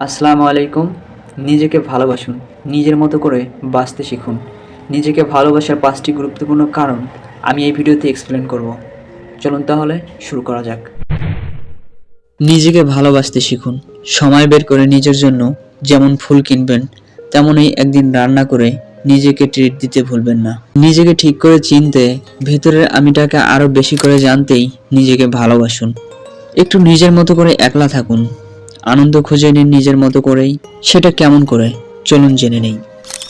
আসসালামু আলাইকুম। নিজেকে ভালোবাসুন। নিজের মতো করে বাঁচতে শিখুন। নিজেকে ভালোবাসার পাঁচটি গুরুত্বপূর্ণ কারণ আমি এই ভিডিওতে এক্সপ্লেন করব। চলুন তাহলে শুরু করা যাক। নিজেকে ভালোবাসতে শিখুন। সময় বের করে নিজের জন্য যেমন ফুল কিনবেন, তেমনই একদিন রান্না করে নিজেকে ট্রিট দিতে ভুলবেন না। নিজেকে ঠিক করে চিনতে ভেতরের আমিটাকে আরও বেশি করে জানতেই নিজেকে ভালোবাসুন। একটু নিজের মতো করে একলা থাকুন। আনন্দ খুঁজে নিন নিজের মতো করেই। সেটা কেমন করে? চলুন জেনে নেই।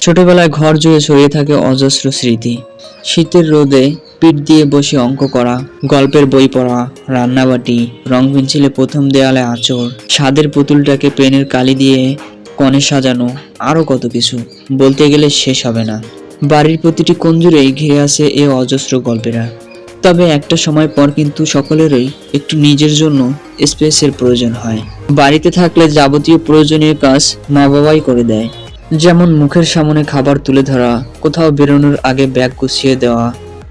ছোটবেলায় ঘর জুড়ে ছড়িয়ে থাকে অজস্র স্মৃতি। শীতের রোদে পিঠ দিয়ে বসে অঙ্ক করা, গল্পের বই পড়া, রান্নাবাটি, রং পেন্সিলে প্রথম দেয়ালে আঁচড় স্বাদের পুতুলটাকে পেনের কালি দিয়ে কনে সাজানো আরও কত কিছু। বলতে গেলে শেষ হবে না। বাড়ির প্রতিটি কঞ্জুরেই ঘিরে আছে এ অজস্র গল্পেরা। তবে একটা সময় পর কিন্তু সকলেরই একটু নিজের জন্য স্পেসের প্রয়োজন হয়। বাড়িতে থাকলে যাবতীয় প্রয়োজনীয় কাজ মা বাবাই করে দেয়। যেমন মুখের সামনে খাবার তুলে ধরা, কোথাও বেরোনোর আগে ব্যাগ গুছিয়ে দেওয়া,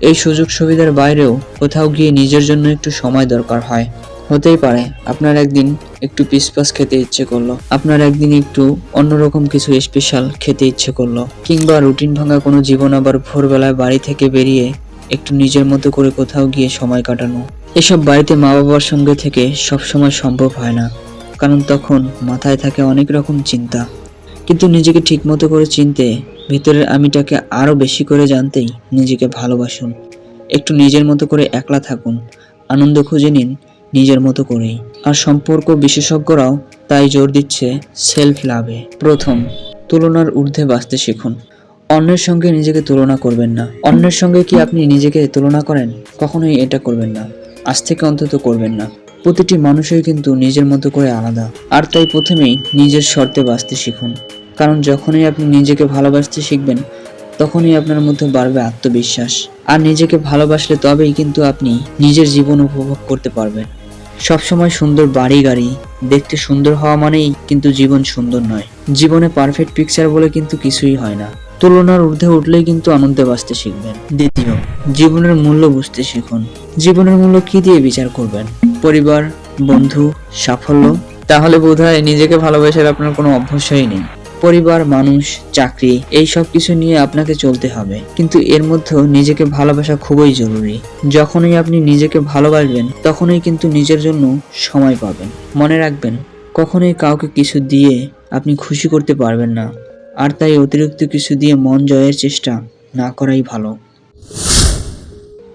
এই সুযোগ সুবিধার বাইরেও কোথাও গিয়ে নিজের জন্য একটু সময় দরকার হয়। হতেই পারে আপনার একদিন একটু পিসপাস খেতে ইচ্ছে করল, আপনার একদিন একটু অন্যরকম কিছু স্পেশাল খেতে ইচ্ছে করল, কিংবা রুটিন ভাঙা কোনো জীবন আবার ভোরবেলায় বাড়ি থেকে বেরিয়ে একটু নিজের মতো করে কোথাও গিয়ে সময় কাটানো। এসব বাড়িতে মা বাবার সঙ্গে থেকে সবসময় সম্ভব হয় না, কারণ তখন মাথায় থাকে অনেক রকম চিন্তা। কিন্তু নিজেকে ঠিকমতো করে চিনতে ভিতরের আমিটাকে আরও বেশি করে জানতেই নিজেকে ভালোবাসুন। একটু নিজের মতো করে একলা থাকুন, আনন্দ খুঁজে নিন নিজের মতো করেই। আর সম্পর্ক বিশেষজ্ঞরাও তাই জোর দিচ্ছে সেলফ লাভে। প্রথম, তুলনার ঊর্ধ্বে বাঁচতে শিখুন। অন্যের সঙ্গে নিজেকে তুলনা করবেন না। অন্যের সঙ্গে কি আপনি নিজেকে তুলনা করেন? কখনোই এটা করবেন না। আজ থেকে অন্তত করবেন না। প্রতিটি মানুষই কিন্তু নিজের মতো করে আলাদা। আর তাই প্রথমেই নিজের শর্তে বাঁচতে শিখুন। কারণ যখনই আপনি নিজেকে ভালোবাসতে শিখবেন, তখনই আপনার মধ্যে বাড়বে আত্মবিশ্বাস। আর নিজেকে ভালোবাসলে তবেই কিন্তু আপনি নিজের জীবন উপভোগ করতে পারবেন। সবসময় সুন্দর বাড়ি, গাড়ি, দেখতে সুন্দর হওয়া মানেই কিন্তু জীবন সুন্দর নয়। জীবনে পারফেক্ট পিকচার বলে কিন্তু কিছুই হয় না। তুলনার ঊর্ধ্বে উঠলেই কিন্তু আনন্দে বাঁচতে শিখবেন। দ্বিতীয়, জীবনের মূল্য বুঝতে শিখুন। জীবনের মূল্য কি দিয়ে বিচার করবেন? পরিবার, বন্ধু, সাফল্য? তাহলে বোধহয় নিজেকে ভালোবাসার আপনার কোনো অভ্যাসই নেই। পরিবার, মানুষ, চাকরি, এই সব কিছু নিয়ে আপনাকে চলতে হবে। কিন্তু এর মধ্যেও নিজেকে ভালোবাসা খুবই জরুরি। যখনই আপনি নিজেকে ভালোবাসবেন, তখনই কিন্তু নিজের জন্য সময় পাবেন। মনে রাখবেন, কখনোই কাউকে কিছু দিয়ে আপনি খুশি করতে পারবেন না। আর তাই অতিরিক্ত কিছু দিয়ে মন জয়ের চেষ্টা না করাই ভালো।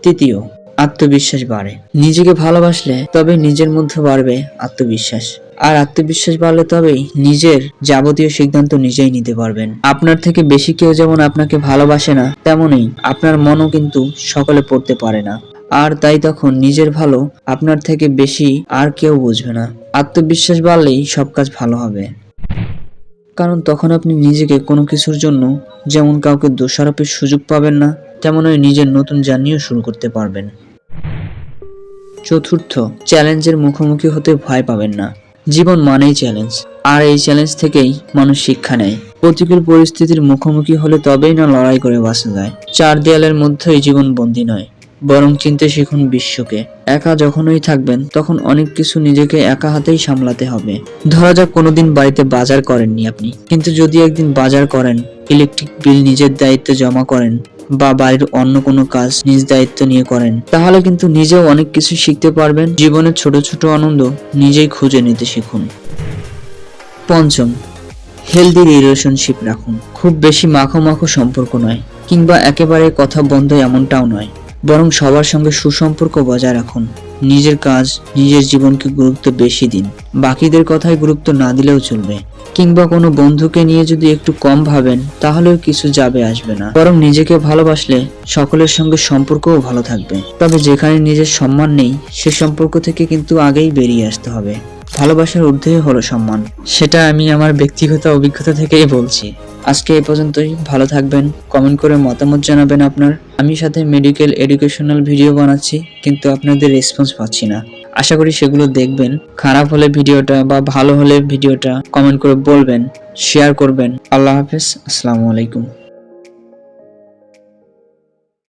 তৃতীয়, আত্মবিশ্বাস বাড়ে। নিজেকে ভালোবাসলে তবে নিজের মধ্যে বাড়বে আত্মবিশ্বাস। আর আত্মবিশ্বাস বাড়লে তবেই নিজের যাবতীয় সিদ্ধান্ত নিজেই নিতে পারবেন। আপনার থেকে বেশি কেউ যেমন আপনাকে ভালোবাসে না, তেমনই আপনার মনও কিন্তু সকলে পড়তে পারে না। আর তাই তখন নিজের ভালো আপনার থেকে বেশি আর কেউ বুঝবে না। আত্মবিশ্বাস বাড়লেই সব কাজ ভালো হবে। কারণ তখন আপনি নিজেকে কোনো কিছুর জন্য যেমন কাউকে দোষারোপের সুযোগ পাবেন না, তেমনই নিজের নতুন জার্নিও শুরু করতে পারবেন। চতুর্থ, চ্যালেঞ্জের মুখোমুখি হতে ভয় পাবেন না। জীবন মানেই চ্যালেঞ্জ, আর এই চ্যালেঞ্জ থেকেই মানুষ শিক্ষা নেয়। প্রতিকূল পরিস্থিতির মুখোমুখি হলে তবেই না লড়াই করে বাঁচা যায়। চার দেয়ালের মধ্যেই জীবন বন্দী নয়। বরং চিনতে শিখুন বিশ্বকে। একা যখনই থাকবেন, তখন অনেক কিছু নিজেকে একা হাতেই সামলাতে হবে। ধরা যাক কোনোদিন বাড়িতে বাজার করেননি আপনি। কিন্তু যদি একদিন বাজার করেন, ইলেকট্রিক বিল নিজের দায়িত্বে জমা করেন বা বাড়ির অন্য কোনো কাজ নিজ দায়িত্ব নিয়ে করেন, তাহলে কিন্তু নিজেও অনেক কিছু শিখতে পারবেন। জীবনের ছোট ছোট আনন্দ নিজেই খুঁজে নিতে শিখুন। পঞ্চম হেলদি রিলেশনশিপ রাখুন। খুব বেশি মাখো মাখো সম্পর্ক নয়, কিংবা একেবারে কথা বন্ধ এমনটাও নয়। বরং সবার সঙ্গে সুসম্পর্ক বজায় রাখুন। নিজের কাজ, নিজের জীবনকে গুরুত্ব বেশি দিন। বাকিদের কথায় গুরুত্ব না দিলেও চলবে। কিংবা কোনো বন্ধুকে নিয়ে যদি একটু কম ভাবেন, তাহলেও কিছু যাবে আসবে না। বরং নিজেকে ভালোবাসলে সকলের সঙ্গে সম্পর্কও ভালো থাকবে। তবে যেখানে নিজের সম্মান নেই, সে সম্পর্ক থেকে কিন্তু আগেই বেরিয়ে আসতে হবে। ভালোবাসার ঊর্ধ্বে হলো সম্মান। সেটা আমি আমার ব্যক্তিগত অভিজ্ঞতা থেকেই বলছি। আজকে এই পর্যন্তই। ভালো থাকবেন। কমেন্ট করে মতামত জানাবেন আপনার। আমি সাথে মেডিকেল এডুকেশনাল ভিডিও বানাচ্ছি, কিন্তু আপনাদের রেসপন্স পাচ্ছি না। আশা করি সেগুলো দেখবেন। খারাপ হলে ভিডিওটা বা ভালো হলে ভিডিওটা কমেন্ট করে বলবেন শেয়ার করবেন। আল্লাহ হাফেজ। আসসালামু আলাইকুম।